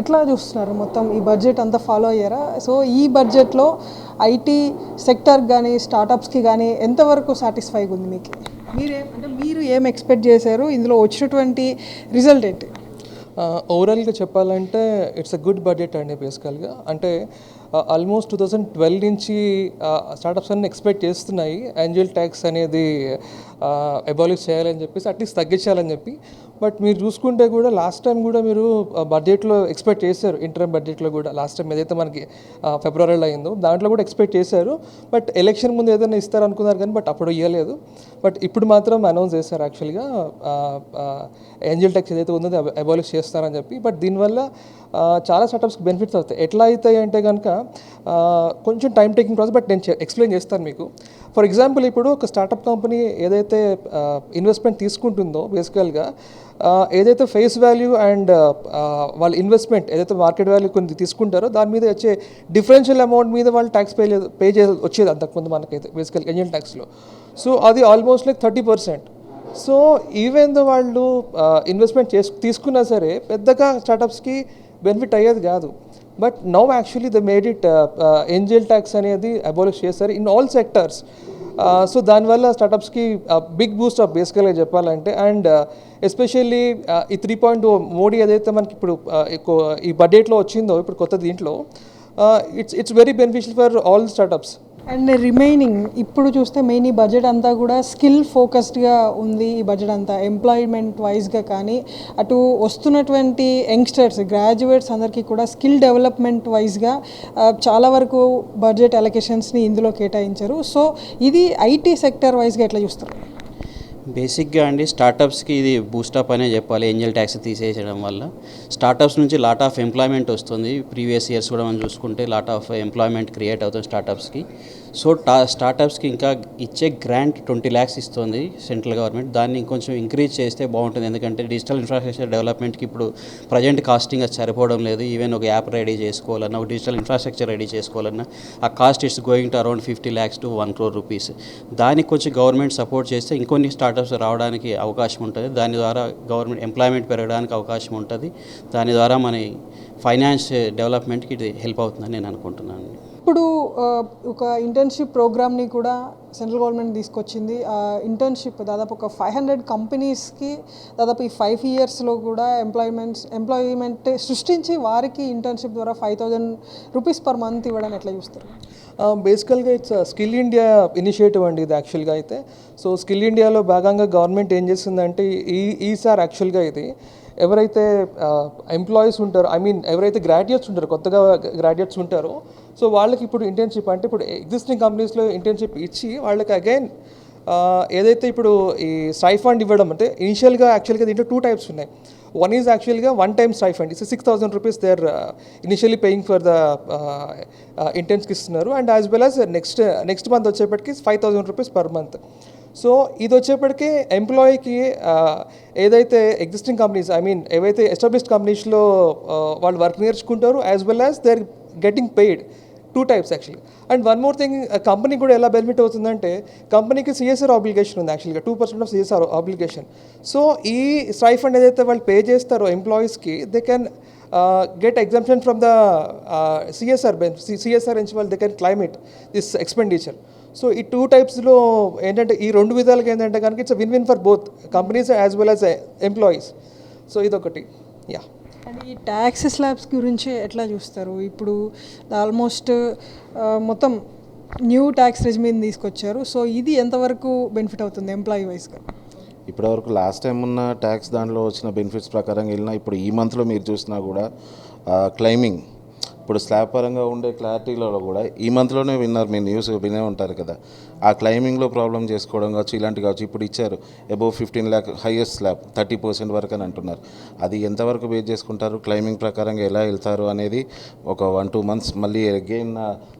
ఎట్లా చూస్తున్నారు? మొత్తం ఈ బడ్జెట్ అంతా ఫాలో అయ్యారా? సో ఈ బడ్జెట్లో ఐటీ సెక్టర్ కానీ స్టార్టప్స్కి కానీ ఎంతవరకు సాటిస్ఫైగా ఉంది మీకు? మీరేం అంటే మీరు ఏం ఎక్స్పెక్ట్ చేశారు? ఇందులో వచ్చినటువంటి రిజల్ట్ ఏంటి? ఓవరాల్గా చెప్పాలంటే ఇట్స్ అ గుడ్ బడ్జెట్ అండి బేసికల్గా అంటే ఆల్మోస్ట్ టూ థౌజండ్ ట్వెల్వ్ నుంచి స్టార్టప్స్ అన్ని ఎక్స్పెక్ట్ చేస్తున్నాయి. యాంజువల్ ట్యాక్స్ అనేది అబాలిష్ చేయాలని చెప్పేసి అట్లీస్ట్ తగ్గించాలని చెప్పి బట్ మీరు చూసుకుంటే కూడా లాస్ట్ టైం కూడా మీరు బడ్జెట్లో ఎక్స్పెక్ట్ చేశారు ఇంటర్మ్ బడ్జెట్లో కూడా లాస్ట్ టైం ఏదైతే మనకి ఫిబ్రవరిలో అయిందో దాంట్లో కూడా ఎక్స్పెక్ట్ చేశారు. బట్ ఎలక్షన్ ముందు ఏదైనా ఇస్తారు అనుకున్నారు కానీ బట్ అప్పుడు ఇవ్వలేదు బట్ ఇప్పుడు మాత్రం అనౌన్స్ చేశారు యాక్చువల్గా ఏంజల్ ట్యాక్స్ ఏదైతే ఉందో అది అబాలిష్ చేస్తారని చెప్పి. బట్ దీనివల్ల చాలా స్టార్టప్స్కి బెనిఫిట్స్ అవుతాయి. ఎట్లా అవుతాయి అంటే కనుక కొంచెం టైం టేకింగ్ ప్రాసెస్ బట్ నేను ఎక్స్ప్లెయిన్ చేస్తాను మీకు. ఫర్ ఎగ్జాంపుల్ ఇప్పుడు ఒక స్టార్టప్ కంపెనీ ఏదైతే ఇన్వెస్ట్మెంట్ తీసుకుంటుందో బేసికల్గా ఏదైతే ఫేస్ వాల్యూ అండ్ వాళ్ళ ఇన్వెస్ట్మెంట్ ఏదైతే మార్కెట్ వాల్యూ కొన్ని తీసుకుంటారో దాని మీద వచ్చే డిఫరెన్షియల్ అమౌంట్ మీద వాళ్ళు ట్యాక్స్ పే పే చే వచ్చేది అంతకుముందు మనకైతే బేసికల్ ఎంజల్ ట్యాక్స్లో సో అది almost like thirty percent so even though వాళ్ళు ఇన్వెస్ట్మెంట్ చేసు తీసుకున్నా సరే పెద్దగా స్టార్టప్స్కి బెనిఫిట్ అయ్యేది కాదు. But now actually the made it angel tax అనేది అబోలిష్ చేశారు ఇన్ ఆల్ సెక్టర్స్ సో దానివల్ల స్టార్టప్స్కి బిగ్ బూస్ట్ ఆఫ్ బేసికల్గా చెప్పాలంటే అండ్ ఎస్పెషల్లీ uh, uh, ఈ త్రీ పాయింట్ oh మోడీ ఏదైతే మనకి ఇప్పుడు uh, ఈ బడ్జెట్లో వచ్చిందో ఇప్పుడు కొత్త దీంట్లో it's it's very beneficial for all startups and remaining ఇప్పుడు చూస్తే మెయిన్ ఈ బడ్జెట్ అంతా కూడా స్కిల్ ఫోకస్డ్గా ఉంది ఈ బడ్జెట్ అంతా. ఎంప్లాయ్మెంట్ వైజ్గా కానీ అటు వస్తున్నటువంటి యంగ్స్టర్స్ గ్రాడ్యుయేట్స్ అందరికీ కూడా స్కిల్ డెవలప్మెంట్ వైజ్గా చాలా వరకు బడ్జెట్ అలొకేషన్స్ని ఇందులో కేటాయించారు. సో ఇది ఐటీ సెక్టర్ వైజ్గా ఎట్లా చూస్తారు? బేసిక్గా అండి స్టార్టప్స్కి ఇది బూస్టప్ అనే చెప్పాలి. ఏంజల్ ట్యాక్స్ తీసేయడం వల్ల. స్టార్టప్స్ నుంచి లాట్ ఆఫ్ ఎంప్లాయ్మెంట్ వస్తుంది. ప్రీవియస్ ఇయర్స్ కూడా మనం చూసుకుంటే లాట్ ఆఫ్ ఎంప్లాయ్మెంట్ క్రియేట్ అవుతుంది స్టార్టప్స్కి. సో టా స్టార్టప్స్కి ఇంకా ఇచ్చే గ్రాంట్ ట్వంటీ ల్యాక్స్ ఇస్తుంది సెంట్రల్ గవర్నమెంట్. దాన్ని ఇంకొంచెం ఇంక్రీజ్ చేస్తే బాగుంటుంది. ఎందుకంటే డిజిటల్ ఇన్ఫ్రాస్ట్రక్చర్ డెవలప్మెంట్కి ఇప్పుడు ప్రజెంట్ కాస్టింగ్ అది సరిపోవడం లేదు. ఈవెన్ ఒక యాప్ రెడీ చేసుకోవాలన్నా ఒక డిజిటల్ ఇన్ఫ్రాస్ట్రక్చర్ రెడీ చేసుకోవాలన్నా ఆ cost it's going to around fifty lakhs to one crore rupees. దానికి కొంచెం గవర్నమెంట్ సపోర్ట్ చేస్తే ఇంకొన్ని స్టార్టప్స్ రావడానికి అవకాశం ఉంటుంది. దాని ద్వారా గవర్నమెంట్ ఎంప్లాయ్మెంట్ పెరగడానికి అవకాశం ఉంటుంది. దాని ద్వారా మన ఫైనాన్స్ డెవలప్మెంట్కి ఇది హెల్ప్ అవుతుందని నేను అనుకుంటున్నాను. ఇప్పుడు ఒక ఇంటర్న్షిప్ ప్రోగ్రామ్ని కూడా సెంట్రల్ గవర్నమెంట్ తీసుకొచ్చింది. ఆ ఇంటర్న్షిప్ దాదాపు ఒక ఫైవ్ హండ్రెడ్ కంపెనీస్కి దాదాపు ఈ ఫైవ్ ఇయర్స్లో కూడా ఎంప్లాయ్మెంట్స్ ఎంప్లాయ్మెంట్ సృష్టించి వారికి ఇంటర్న్షిప్ ద్వారా five thousand rupees per month ఇవ్వడానికి ఎట్లా చూస్తారు? బేసికల్గా ఇట్స్ స్కిల్ ఇండియా ఇనిషియేటివ్ అండి ఇది యాక్చువల్గా అయితే. సో స్కిల్ ఇండియాలో భాగంగా గవర్నమెంట్ ఏం చేస్తుందంటే ఈ ఈసారి యాక్చువల్గా ఇది ఎవరైతే ఎంప్లాయీస్ ఉంటారో ఐ మీన్ ఎవరైతే గ్రాడ్యుయేట్స్ ఉంటారో కొత్తగా గ్రాడ్యుయేట్స్ ఉంటారో సో వాళ్ళకి ఇప్పుడు ఇంటర్న్షిప్ అంటే ఇప్పుడు ఎగ్జిస్టింగ్ కంపెనీస్లో ఇంటర్న్షిప్ ఇచ్చి వాళ్ళకి అగైన్ ఏదైతే ఇప్పుడు ఈ స్టైఫండ్ ఇవ్వడం అంటే ఇనిషియల్గా యాక్చువల్గా దీంట్లో టూ టైప్స్ ఉన్నాయి. వన్ ఈజ్ యాక్చువల్గా one time stipend it's six thousand rupees they are initially paying for the ఇంటర్న్స్కి ఇస్తున్నారు. And as well as next next month వచ్చేప్పటికి five thousand rupees per month so ఇది వచ్చేప్పటికి ఎంప్లాయీకి ఏదైతే ఎగ్జిస్టింగ్ కంపెనీస్ ఐ మీన్ ఏవైతే established కంపెనీస్లో uh, వాళ్ళు work నేర్చుకుంటారు as well as they getting paid two types actually and one more thing company కూడా ఎలా బెనిఫిట్ అవుతుందంటే కంపెనీకి సిఎస్ఆర్ ఆబ్లిగేషన్ ఉంది యాక్చువల్గా two percent of CSR obligation so ఈ స్ట్రైఫండ్ ఏదైతే వాళ్ళు పే చేస్తారో ఎంప్లాయీస్కి they can get exemption from the CSR CSR నుంచి వాళ్ళు they can claim this expenditure so ఈ టూ టైప్స్లో ఏంటంటే ఈ రెండు విధాలుగా ఏంటంటే కనుక it's win win for both companies as well as employees so ఇదొకటి. యా ఈ ట్యాక్స్ స్లాబ్స్ గురించి ఎట్లా చూస్తారు? ఇప్పుడు ఆల్మోస్ట్ మొత్తం న్యూ ట్యాక్స్ రెజిమీని తీసుకొచ్చారు. సో ఇది ఎంతవరకు బెనిఫిట్ అవుతుంది ఎంప్లాయీ వైజ్గా ఇప్పటివరకు లాస్ట్ టైం ఉన్న ట్యాక్స్ దాంట్లో వచ్చిన బెనిఫిట్స్ ప్రకారం వెళ్ళినా ఇప్పుడు ఈ మంత్లో మీరు చూసినా కూడా క్లైమింగ్ ఇప్పుడు స్లాబ్ పరంగా ఉండే క్లారిటీలో కూడా ఈ మంత్లోనే విన్నారు మీరు న్యూస్ వినే ఉంటారు కదా. ఆ క్లైమింగ్లో ప్రాబ్లం చేసుకోవడం కావచ్చు ఇలాంటి కావచ్చు ఇప్పుడు ఇచ్చారు above fifteen lakh highest slab thirty percent వరకు అని అంటున్నారు. అది ఎంతవరకు బేస్ చేసుకుంటారు క్లైమింగ్ ప్రకారంగా ఎలా వెళ్తారు అనేది ఒక వన్ టూ మంత్స్ మళ్ళీ again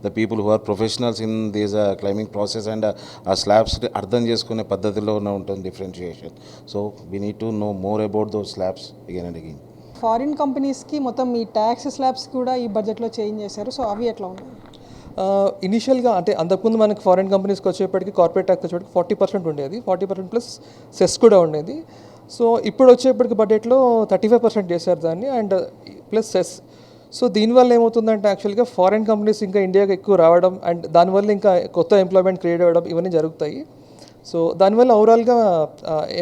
the people who are professionals in these claiming process and ఆ స్లాబ్స్ అర్థం చేసుకునే పద్ధతిలోనే ఉంటుంది differentiation so we need to know more about those slabs again and again foreign కంపెనీస్కి మొత్తం ఈ ట్యాక్స్ స్లాబ్స్ కూడా ఈ బడ్జెట్లో చేంజ్ చేశారు. సో అవి ఎట్లా ఉన్నాయి? ఇనిషియల్గా అంటే అంతకుముందు మనకి ఫారిన్ కంపెనీస్కి వచ్చేప్పటికి కార్పొరేట్ ట్యాక్స్ వచ్చేప్పటికి ఫార్టీ పర్సెంట్ ఉండేది. ఫార్టీ పర్సెంట్ ప్లస్ సెస్ కూడా ఉండేది. సో ఇప్పుడు వచ్చేప్పటికి బడ్జెట్లో థర్టీ ఫైవ్ పర్సెంట్ చేశారు దాన్ని అండ్ ప్లస్ సెస్. సో దీనివల్ల ఏమవుతుందంటే యాక్చువల్గా ఫారిన్ కంపెనీస్ ఇంకా ఇండియాకి ఎక్కువ రావడం అండ్ దానివల్ల ఇంకా కొత్త ఎంప్లాయ్మెంట్ క్రియేట్ అవ్వడం ఇవన్నీ జరుగుతాయి. సో దానివల్ల ఓవరాల్గా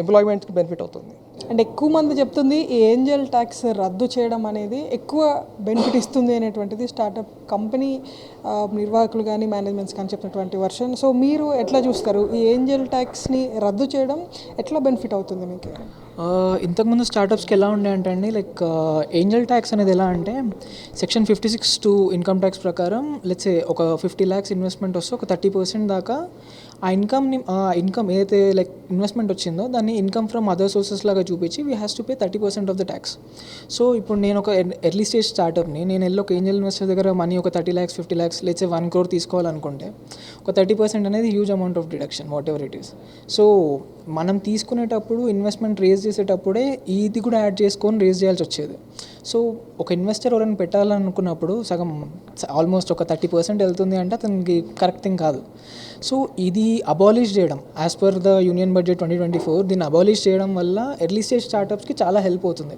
ఎంప్లాయ్మెంట్కి బెనిఫిట్ అవుతుంది. అండ్ ఎక్కువ మంది చెప్తుంది ఈ ఏంజల్ ట్యాక్స్ రద్దు చేయడం అనేది ఎక్కువ బెనిఫిట్ ఇస్తుంది అనేటువంటిది స్టార్టప్ కంపెనీ నిర్వాహకులు కానీ మేనేజ్మెంట్స్ కానీ చెప్పినటువంటి వర్షన్. సో మీరు ఎట్లా చూస్తారు? ఈ ఏంజల్ ట్యాక్స్ని రద్దు చేయడం ఎట్లా బెనిఫిట్ అవుతుంది మీకు? ఇంతకుముందు స్టార్టప్స్కి ఎలా ఉండే అంటే అండి లైక్ ఏంజల్ ట్యాక్స్ అనేది ఎలా అంటే section fifty six two income tax ప్రకారం లెట్సే ఒక ఫిఫ్టీ ల్యాక్స్ ఇన్వెస్ట్మెంట్ వస్తే ఒక థర్టీ పర్సెంట్ దాకా ఆ ఇన్కమ్ని ఆ ఇన్కమ్ ఏదైతే లైక్ ఇన్వెస్ట్మెంట్ వచ్చిందో దాన్ని ఇన్కమ్ ఫ్రమ్ అదర్ సోర్సెస్ లాగా చూపించి we has to pay thirty percent of the tax so ఇప్పుడు నేను ఒక ఎర్లీ స్టేజ్ స్టార్టప్ని నేను వెళ్ళి ఒక ఏంజల్ ఇన్వెస్టర్ దగ్గర మనీ ఒక థర్టీ ల్యాక్స్ ఫిఫ్టీ ల్యాక్స్ లేచే వన్ క్రోర్ తీసుకోవాలనుకుంటే ఒక థర్టీ పర్సెంట్ అనేది huge amount of deduction whatever it is so మనం తీసుకునేటప్పుడు ఇన్వెస్ట్మెంట్ రేజ్ చేసేటప్పుడే ఇది కూడా యాడ్ చేసుకొని రేజ్ చేయాల్సి వచ్చేది. సో ఒక ఇన్వెస్టర్ ఎవరైనా పెట్టాలనుకున్నప్పుడు సగం ఆల్మోస్ట్ ఒక థర్టీ పర్సెంట్ వెళ్తుంది అంటే అతనికి కరెక్ట్ థింగ్ కాదు. సో ఇది అబాలిష్ చేయడం. As per the union budget twenty twenty four దీన్ని అబాలిష్ చేయడం వల్ల ఎర్లీ స్టేజ్ స్టార్టప్స్కి చాలా హెల్ప్ అవుతుంది.